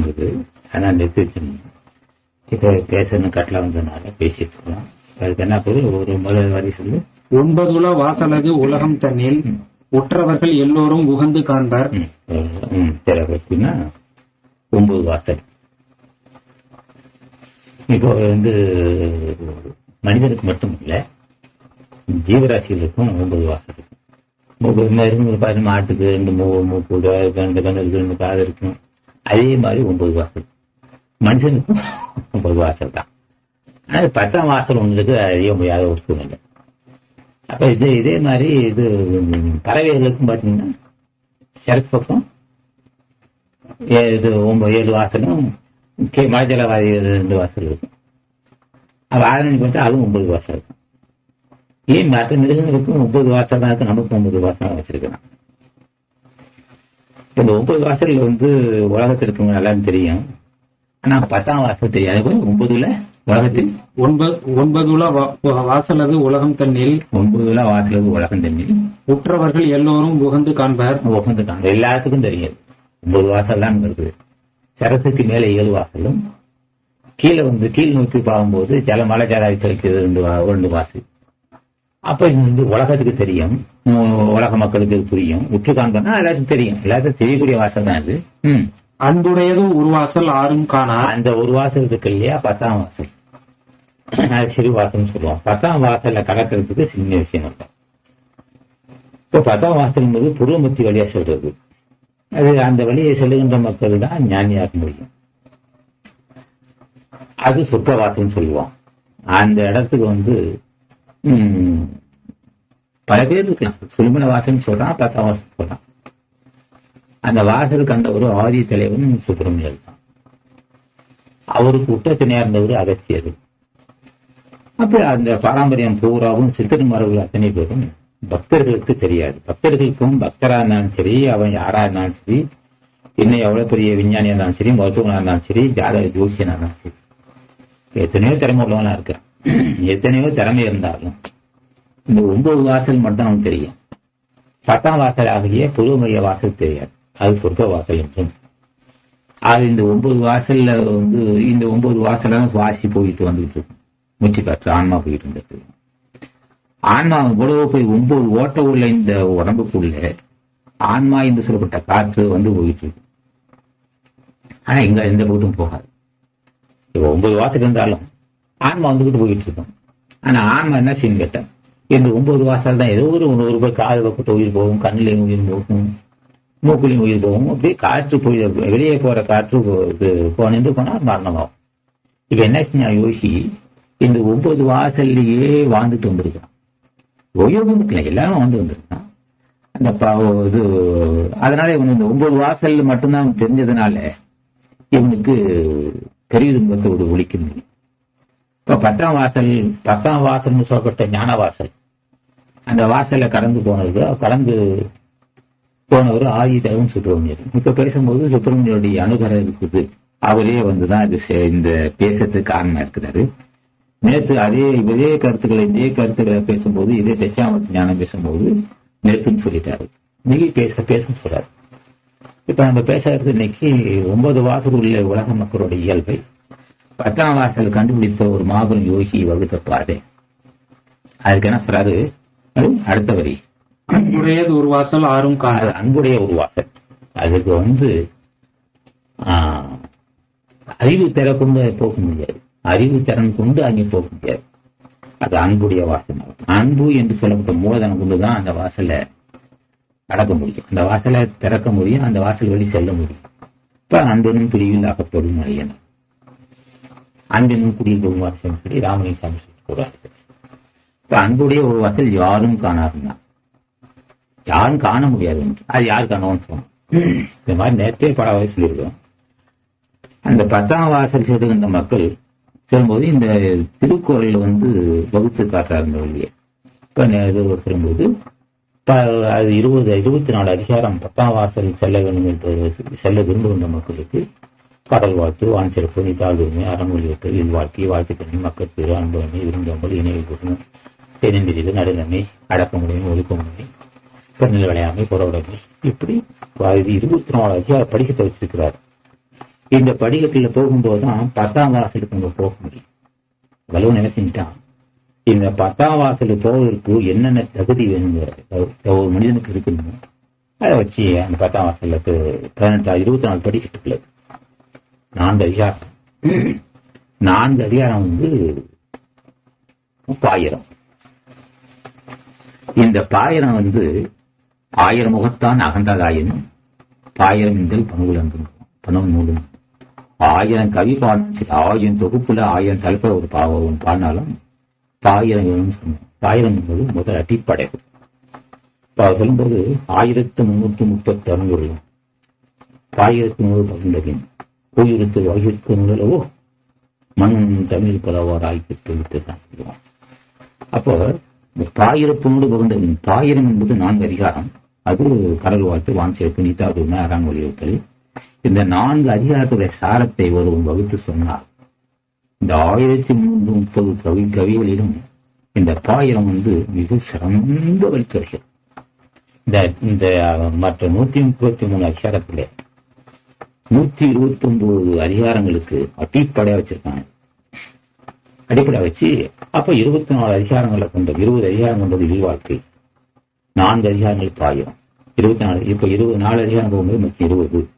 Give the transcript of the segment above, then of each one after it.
வந்தது. ஆனால் நிறுத்தி வச்சிருந்தோம் இப்போ பேசணும் கட்டளை வந்ததுனால பேசிட்டு இருக்கோம். அதுக்கு என்ன பொருள்? ஒரு முதல் வரி சொல்லு. ஒன்பதுல வாசலது உலகம் தன்னில் உற்றவர்கள் எல்லோரும் உகந்து காண்பர். சரி ஒன்பது வாசல். இப்போ வந்து மனிதனுக்கு மட்டும் இல்ல ஜீவராசிகளுக்கும் ஒன்பது வாசல் இருக்கும் ஒவ்வொரு மாதிரி பாரு மாட்டுக்கு ரெண்டு மூ மூக்கு ரெண்டு கண்ணு இருக்கு ரெண்டு காது இருக்கும் அதே மாதிரி ஒன்பது வாசல். மனுஷனுக்கும் ஒன்பது வாசல் தான். ஆனா பத்தாம் வாசல் ஒன்றுக்கு அறிய முடியாத ஒரு சூழ்நிலை. அப்ப இது இதே மாதிரி இது பறவைகளுக்கும் பாத்தீங்கன்னா சிறப்பு பக்கம் ஏ- இது ஒன்பது ஏழு வாசலும் கே மலைஜல வாரி ரெண்டு வாசல் இருக்கும். அப்ப ஆரஞ்சு பார்த்தா அதுவும் ஒன்பது வாசல் இருக்கும். ஏன் மற்ற மிருகங்களுக்கும் ஒன்பது வாசல் தான் இருக்கு நமக்கும் ஒன்பது வாசல் தான் வச்சிருக்கலாம் இந்த ஒன்பது வாசல் வந்து உலகத்தில் இருக்கவங்க எல்லாரும் தெரியும். ஆனா பத்தாம் வாசல் தெரியாது. ஒன்பதுல உலகத்தில்? ஒன்பது ஒன்பதுல வா- வாசலது உலகம் தன்னில். ஒன்பதுல வாசலுக்கு உலகம் தெரிஞ்சு உற்றவர்கள் எல்லோரும் உகந்து காண்பர். உட்காந்துட்டாங்க எல்லாத்துக்கும் தெரியும். ஒன்பது வாசல் தான் இருக்குது சரசுக்கு மேல ஏழு வாசலும் கீழே வந்து கீழ் நோக்கி பார்க்கும்போது சில மலை ஜலாய்க்கு ரெண்டு வா- ரெண்டு வாசல். அப்ப இது வந்து உலகத்துக்கு தெரியும். உலக மக்களுக்கு புரியும். உற்று காண்பனா எல்லாத்துக்கும் தெரியும். எல்லாத்துக்கும் தெரியக்கூடிய வாசல் தான் ம். அன்புடையது உருவாசல் ஆறும் காணார் அந்த ஒரு வாசல் இருக்கு இல்லையா? பத்தாம் வாசல். அது சிறு வாசல்னு சொல்லுவோம். பத்தாம் வாசல்ல கடக்கிறதுக்கு சின்ன விஷயம் இல்லை இப்போ பத்தாம் வாசல் என்பது புருவமத்தி வழியா சொல்றது. அது அந்த வழியை செல்லுகின்ற மக்கள் தான் ஞானியாக முடியும். அது சொர்க்க வாசல்னு சொல்லுவோம். அந்த இடத்துக்கு வந்து ம், பல பேர் இருக்கலாம். சுழுமன வாசல்னு சொல்றான் பத்தாம் வாசன் சொல்றான். அந்த வாசல் கண்ட ஒரு ஆதி தலைவன் சுப்பிரமணியர் தான். அவருக்கு உட்டத்தினையா இருந்தவர் அகஸ்தியர் அப்ப அந்த பாரம்பரியம் பூராவும் சித்தன்மார்கள் அத்தனை பேரும் பக்தர்களுக்கு தெரியாது. பக்தர்களுக்கும் பக்தரா இருந்தாலும் சரி அவன் யாரா இருந்தாலும் சரி இன்னும் எவ்வளவு பெரிய விஞ்ஞானியா இருந்தாலும் சரி மருத்துவனா இருந்தாலும் சரி ஜாதக ஜோசியனா இருந்தாலும் சரி. எத்தனையோ திறமை உள்ளவனா இருக்கான். எத்தனையோ திறமை இருந்தாலும் இந்த ஒன்பது வாசல் மட்டும் நமக்கு தெரியும். பத்தாம் வாசல் ஆகிய புதுமைய வாசல் தெரியாது. அது சொர்க்க வாசல் என்றும். அது இந்த ஒன்பது வாசல்ல வந்து இந்த ஒன்பது வாசல சுவாசி போயிட்டு வந்துட்டு இருக்கும் மூச்சு காற்று ஆன்மா போயிட்டு இருந்தது ஆன்மா இவ்வளவு போய் ஒன்பது ஓட்ட உள்ள இந்த உடம்புக்குள்ள ஆன்மா என்று சொல்லப்பட்ட காற்று வந்து போயிட்டு இருக்கு. ஆனா இங்க எந்த போட்டும் போகாது. இப்போ ஒன்பது வாசல் இருந்தாலும் ஆன்மா வந்துகிட்டு போயிட்டு இருக்கும் ஆனா ஆன்மா என்ன செய்யும் கேட்டேன் இந்த ஒன்பது வாசல் தான் ஏதோ ஒரு ஒரு ரூபாய் காது பக்கத்து உயிர் போகும் கண்ணிலையும் உயிர் போகும் மூக்குலையும் உயிர் போகும் அப்படியே காற்று போய் வெளியே போற காற்று போ- போனால் மரணமாகும். இப்ப என்ன செஞ்சா யோசி இந்த ஒன்பது வாசல்லையே வாழ்ந்துட்டு வந்திருக்கான் உயர்வு இல்லை எல்லாரும் வந்து வந்திருக்கான் அந்த இது அதனால இவன் இந்த ஒன்பது வாசல் மட்டும்தான் அவனுக்கு தெரிஞ்சதுனால இவனுக்கு பெரிய துன்பத்தை ஒரு ஒழிக்க முடியும் இப்ப பத்தாம் வாசல் பத்தாம் வாசல்னு சொல்லப்பட்ட ஞான வாசல். அந்த வாசல்ல கடந்து போனது கடந்து போனவர் ஆயுதவும் சுப்பிரமணியர். இப்ப பேசும்போது சுப்பிரமணியருடைய அனுகரம் இருக்குது. அவரே வந்துதான் இது செ- இந்த பேசுறதுக்கு காரணமா இருக்கிறாரு. நேற்று அதே இதே கருத்துக்களை இதே கருத்துக்களை பேசும்போது இதே தச்சாமத்து ஞானம் பேசும்போது நேற்றுன்னு சொல்லிட்டாரு. இன்னைக்கு பேச பேச சொல்றாரு. இப்ப நம்ம பேசுறது இன்னைக்கு ஒன்பது வாசல் உள்ள உலக மக்களுடைய இயல்பை பத்தாம் வாசல் கண்டுபிடித்த ஒரு மாபெரும் யோகி வகுத்த பாதை அதுக்கு என்ன சொல்றாரு? அடுத்த வரி. அன்புடையது உருவாசல் ஆறும் அது காணார் அன்புடைய ஒரு வாசல். அதுக்கு வந்து ஆஹ், அறிவு திற கொண்டு போக முடியாது. அறிவு திறன் கொண்டு அங்கே போக முடியாது. அது அன்புடைய வாசல் அன்பு என்று சொல்லப்பட்ட மூலதனம் கொண்டுதான் அந்த வாசலை அடக்க முடியும். அந்த வாசலை திறக்க முடியும் அந்த வாசல் வழி செல்ல முடியும். இப்ப அன்பனும் பிரிவில் அகப்படும் அரியன் அன்பின் குடியில் சொல்லி ராமலிங்க சாமி சொல்லி இப்ப அன்புடைய ஒரு வாசல் யாரும் காணாதுன்னா? யாரும் காண முடியாது அது யார் காணுவோம்னு சொல்லுவோம் இந்த மாதிரி நேரத்தே படவை சொல்லியிருக்கோம். அந்த பத்தாம் வாசல் செல்லுகின்ற மக்கள் சொல்லும்போது இந்த திருக்குறள் வந்து வகுத்து காட்டுறாரு இந்த வழியை. இப்ப இது சொல்லும்போது அது இருபது இருபத்தி நாலு அதிகாரம் பத்தாம் வாசல் செல்ல வேண்டும் என்று செல்ல விரும்புகின்ற மக்களுக்கு கடல் வாழ்த்து வான் தாழ்வுமை நிதாழ்வுமை இல்வாழ்க்கை வாழ்த்துக்கள் மக்கள் திரு அன்புமை விருந்தோம்பல் இணைவு குணம் தென்னிந்திரிகள் நடுநன்மை அடக்கமுடைமை ஒழுக்கமுடைமை பெண்ணில் விளையாமை புறவுடைமை இப்படி இருபத்தி நாலு அதிகாரம் படிக்கத்தை வச்சிருக்கிறார். இந்த படிக்கட்டில் போகும்போது தான் பத்தாம் வாசலுக்கு நம்ம போக முடியும். வலுவன் என்ன செஞ்சிட்டான்? இந்த பத்தாம் வாசலுக்கு போவதற்கு என்னென்ன தகுதி வேணுங்கிற ஒரு மனிதனுக்கு இருக்கணுமோ அதை வச்சு அந்த பத்தாம் வாசலுக்கு பதினெட்டா இருபத்தி நாலு படிக்கட்டுக்குள்ளது நான்கு அதிகாரம் நான்கு அதிகாரம் வந்து பாயிரம். இந்த பாயிரம் வந்து ஆயிரம் முகத்தான் அகண்டதாயினும் பாயிரம் என்பது பணுகுலங்கும் பணம் நூலும். ஆயிரம் கவி பாடு ஆயிரம் தொகுப்புல ஆயிரம் தலைப்புல ஒரு பாவம் பாடினாலும் பாயிரம் பாயிரம் என்பது முதல் அடிப்படை இப்போ சொல்லும்போது ஆயிரத்து முன்னூத்தி முப்பத்தி அறுநூறு ஆயிரத்தி நூறு பதினெட்டு உயிருக்கு வகிக்கும் முதலவோ மண் தமிழ் பலவார் ஆய்விட்டு விட்டு அப்போ இந்த பாயிரத்தோடு தாயிரம் என்பது நான்கு அதிகாரம். அது கடல் வாழ்த்து வான்சிறப்பு சேர்த்து நீத்தாவது ஆறாம் வலியுறுத்தல். இந்த நான்கு அதிகாரத்துடைய சாரத்தை ஒருவன் வகுத்து சொன்னார் இந்த ஆயிரத்தி முன்னூத்தி முப்பது கவி கவிகளிலும் இந்த பாயிரம் வந்து மிக சிறந்த வழித்துறைகள் இந்த இந்த மற்ற நூத்தி முப்பத்தி மூணு அதிகாரத்துல நூத்தி இருபத்தி ஒன்பது அதிகாரங்களுக்கு அடிப்படையா வச்சிருக்காங்க. அடிப்படை வச்சு அப்ப இருபத்தி நாலு அதிகாரங்களை கொண்ட இருபது அதிகாரம் கொண்டது இல்வாழ்க்கை நான்கு அதிகாரங்கள் பாயிரம் இருபத்தி நாலு இப்ப இருபது நாலு அதிகாரம் போகும்போது மொத்தம் இருபது.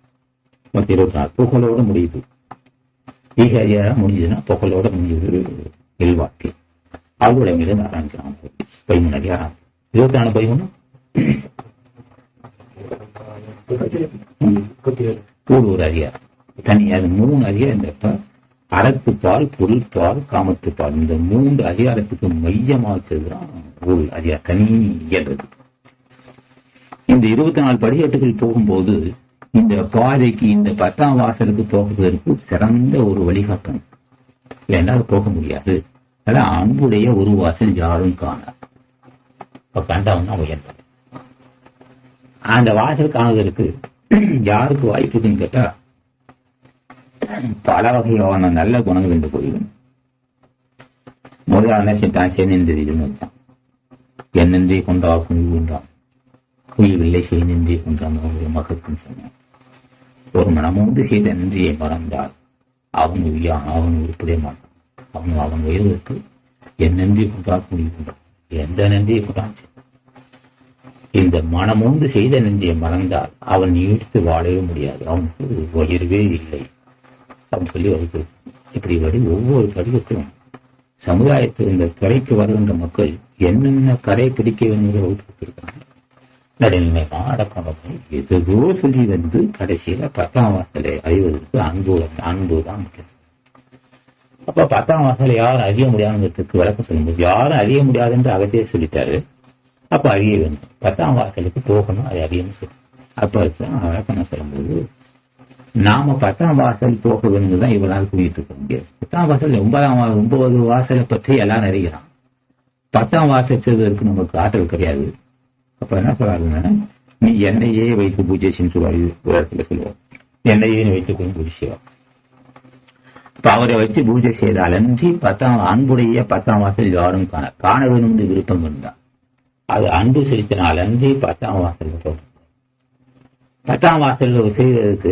மொத்தம் இருபத்தி நாலு புகழோட முடியுது. ஈக அதிகாரம் முடிஞ்சதுன்னா புகழோட முடிஞ்சது இல்வாழ்க்கை அவருடைய மீது ஆரம்பிக்கிறான் பதிமூணு அதிகாரம். இருபத்தி நாலு பதிமூணு கூடு ஒரு அரியா தனி அது மூணு அதிகாரம் இந்த அறத்துப்பால் பொருள்பால் காமத்துப்பால் இந்த மூன்று அதிகாரத்துக்கு மையமாக வச்சதுதான் ஒரு அதிகார தனி இயல்றது இந்த இருபத்தி நாலு படிக்கட்டுகள் போகும்போது இந்த பாதைக்கு இந்த பத்தாம் வாசலுக்கு போகுவதற்கு சிறந்த ஒரு வழிகாட்டம். ஏன்னா அது போக முடியாது. அதான் அன்புடைய ஒரு வாசல் யாரும் காணார் இப்ப கண்டவன் உயர்ந்தது அந்த வாசல் காணுவதற்கு யாருக்கு வாய்ப்பு கேட்டா பல வகையான நல்ல குணங்கள் என்று போயிடும். முதலான சிட்டான் சேனெந்திரின்னு வச்சான். என்னென்றே கொண்டா குயில் கொண்டான் குயில்வில்லை கொண்டான் ஒரு மகத்துன்னு சொன்னான். ஒரு மனமோந்து செய்த நன்றியை மறந்தால் அவன் உய்யான் அவன் உருப்படைய மாட்டான் அவன் அவன் உயர்வுக்கு என் நன்றி கொண்டா குடி எந்த நன்றியை கொண்டான் இந்த மனமோந்து செய்த நெஞ்சை மறந்தால் அவன் நீடித்து வாழவே முடியாது. அவனுக்கு உயர்வே இல்லை. அப்படின்னு சொல்லி வகுப்பு இப்படி வடி ஒவ்வொரு படிவத்திலும் சமுதாயத்தில் இந்த துறைக்கு வருகின்ற மக்கள் என்னென்ன கரை பிடிக்க வேண்டிய வகுப்பிருக்காங்க நடுநிலைமா நடுநிலை அடக்கம் எதோ சொல்லி வந்து கடைசியில பத்தாம் வாசலை அறிவதற்கு அன்பு அன்பு தான் முக்கியம். அப்ப பத்தாம் வாசலை யாரும் அறிய முடியாதுங்கிறதுக்கு விளக்கம் சொல்லும்போது யாரும் அறிய முடியாது என்று அகத்தே சொல்லிட்டாரு. அப்ப அறிய வேண்டும். பத்தாம் வாசலுக்கு போகணும் அது அறியணும் சொல்லி. அப்ப விளக்கம் சொல்லும்போது நாம பத்தாம் வாசல் போக வேண்டும் தான் இவ்வளவு கூட்டிட்டு இருக்க முடியாது. பத்தாம் வாசல் ஒன்பதாம் ஒன்பது வாசலை பற்றி எல்லாம் அறிகிறான். பத்தாம் வாசல் செய்வதற்கு நமக்கு ஆற்றல் கிடையாது. அப்ப என்ன சொல்றாருன்னா நீ என்னையே வைத்து பூஜை செஞ்சு சொல்லுவாரு ஒரு இடத்துல சொல்லுவார். என்னையே வைத்து கொண்டு பூஜை செய்வார். இப்ப அவரை வச்சு பூஜை செய்தாலன்றி பத்தாம் அன்புடைய பத்தாம் வாசல் யாரும் காண காண வேண்டும் என்று விருப்பம் இருந்தான் அது அன்பு செலுத்தினால் அன்றி பத்தாம் வாசல் போகும் பத்தாம் வாசல்ல செய்வதற்கு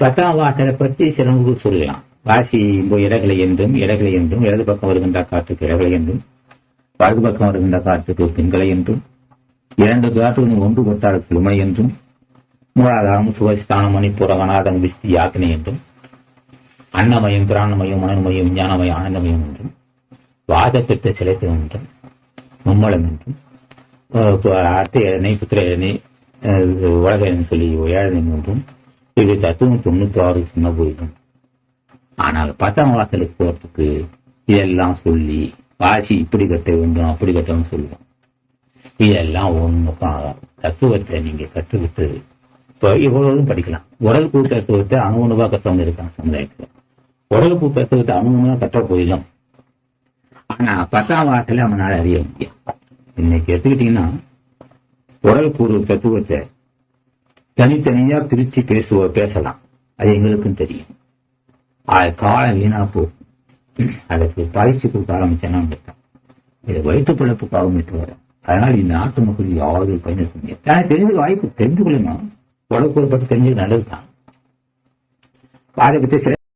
பத்தாம் வாசலை பற்றி சிலம்பு சொல்லலாம். வாசி இப்போ இடகளை என்றும் இடகளை என்றும் இடது பக்கம் வருகின்ற காற்றுக்கு இடகளை என்றும் வலது பக்கம் வருகின்ற காற்றுக்கு பெண்களை என்றும் இரண்டு காற்றுக்கு ஒன்று கொட்டால் சுமை என்றும் மூலாதாரம் சுகஸ்தானம் மணிப்புற வனாதம் விஸ்தி யாக்கினை என்றும் அன்னமயம் பிராணமயம் மனமயம் விஞ்ஞானமயம் ஆனந்தமயம் என்றும் வாதத்திட்ட சிலைத்தம் என்றும் மும்மலம் என்றும் அடுத்த இளநீ புத்திர இளநீ உலக இளநீ சொல்லி ஏழனை ஒன்றும் இது தத்துவம் தொண்ணூத்தி ஆறு சொன்ன போயிடும். ஆனால் பத்தாம் வாசலுக்கு போறதுக்கு இதெல்லாம் சொல்லி வாசி இப்படி கட்ட வேண்டும் அப்படி கட்டணும்னு சொல்லுவோம். இதெல்லாம் ஒண்ணுக்கும் ஆகாது. தத்துவத்தை நீங்க கற்றுக்கிட்டு இப்போ இவ்வளவும் படிக்கலாம். உடல் கூட்டு தத்துவத்தை அணுகுணவா கற்றவங்க இருக்காங்க சமுதாயத்துல. உடல் கூட்டு தத்துவத்தை அணுகுணவா கற்ற போயிடும். ஆனா பத்தாம் வாசல அவனால அறிய முடியும் இன்னைக்கு எடுத்துக்கிட்டீங்கன்னா உடல் கூறு தத்துவத்தை தனித்தனியா பிரிச்சு பேசுவ பேசலாம். அது எங்களுக்கும் தெரியும். அது காலம் வீணா போகும். அதற்கு பயிற்சி கொடுக்க ஆரம்பிச்சேன்னா இது வயிற்று பிழைப்புக்காகவும் மட்டும் வரும். அதனால இந்த நாட்டு மக்கள் யாரும் பயன்படுத்த முடியாது. ஆனால் தெரிஞ்சு வாய்ப்பு தெரிஞ்சு கொள்ளணும் உடல் கூறு பற்றி தெரிஞ்சது நல்லதுதான். பாதை பற்றி சில